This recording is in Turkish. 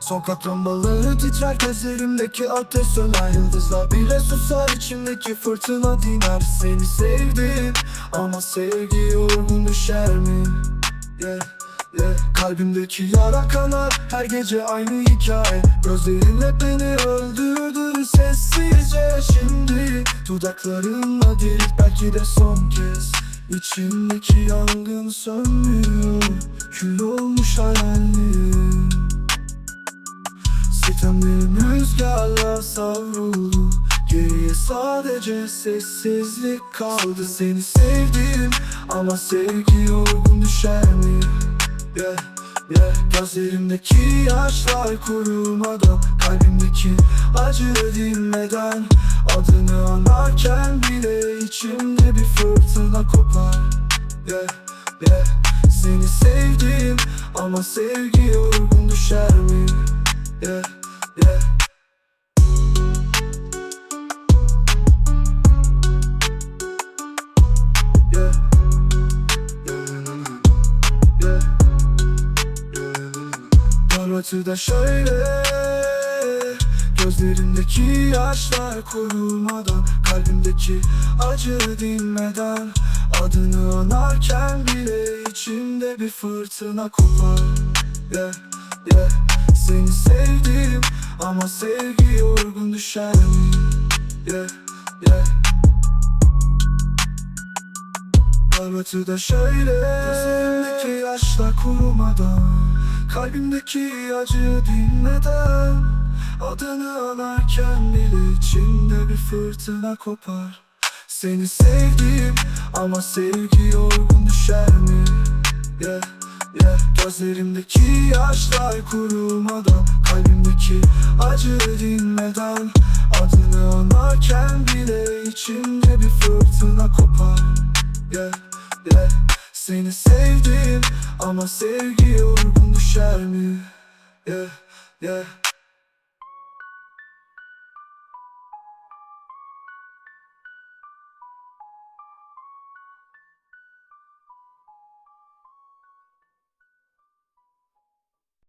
Sokak lambaları titrer gözlerimdeki ateş söner. Yıldızlar bile susar içimdeki fırtına diner. Seni sevdim ama sevgi yorgun düşer mi? Yeah, yeah. Kalbimdeki yara kanar her gece aynı hikaye. Gözlerinle beni öldürdün sessizce. Şimdi Dudaklarınla dirip belki de son kez İçimdeki yangın sönmüyor Kül olmuş hayallerim Sitemlerim rüzgarla savruldu Geriye sadece sessizlik kaldı Seni sevdim ama sevgi yorgun düşer mi? Yeah, yeah. Gözlerimdeki yaşlar kurumadan Kalbimdeki acı dinmeden Adını anarken bile içimde bir fırtına kopar Yeah, yeah. Seni sevdim ama sevgi yorgun düşer mi? Yeah, yeah. Parlatı şöyle Gözlerimdeki yaşlar kurumadan Kalbimdeki acı dinmeden Adını anarken bile içimde bir fırtına kopar. Yeah, yeah. Seni sevdim ama sevgi yorgun düşer mi? Yeah, yeah. Parlatı da şöyle Gözlerimdeki yaşlar kurumadan Kalbimdeki acı dinmeden Adını anarken bile içimde bir fırtına kopar. Seni sevdim ama sevgi yorgun düşer mi? Yeah, yeah. Gözlerimdeki yaşlar kurumadan Kalbimdeki acı dinmeden. Adını anarken bile içimde bir fırtına kopar. Yeah, yeah. Seni sevdim ama sevgi yorgun düşer mi? Yeah, yeah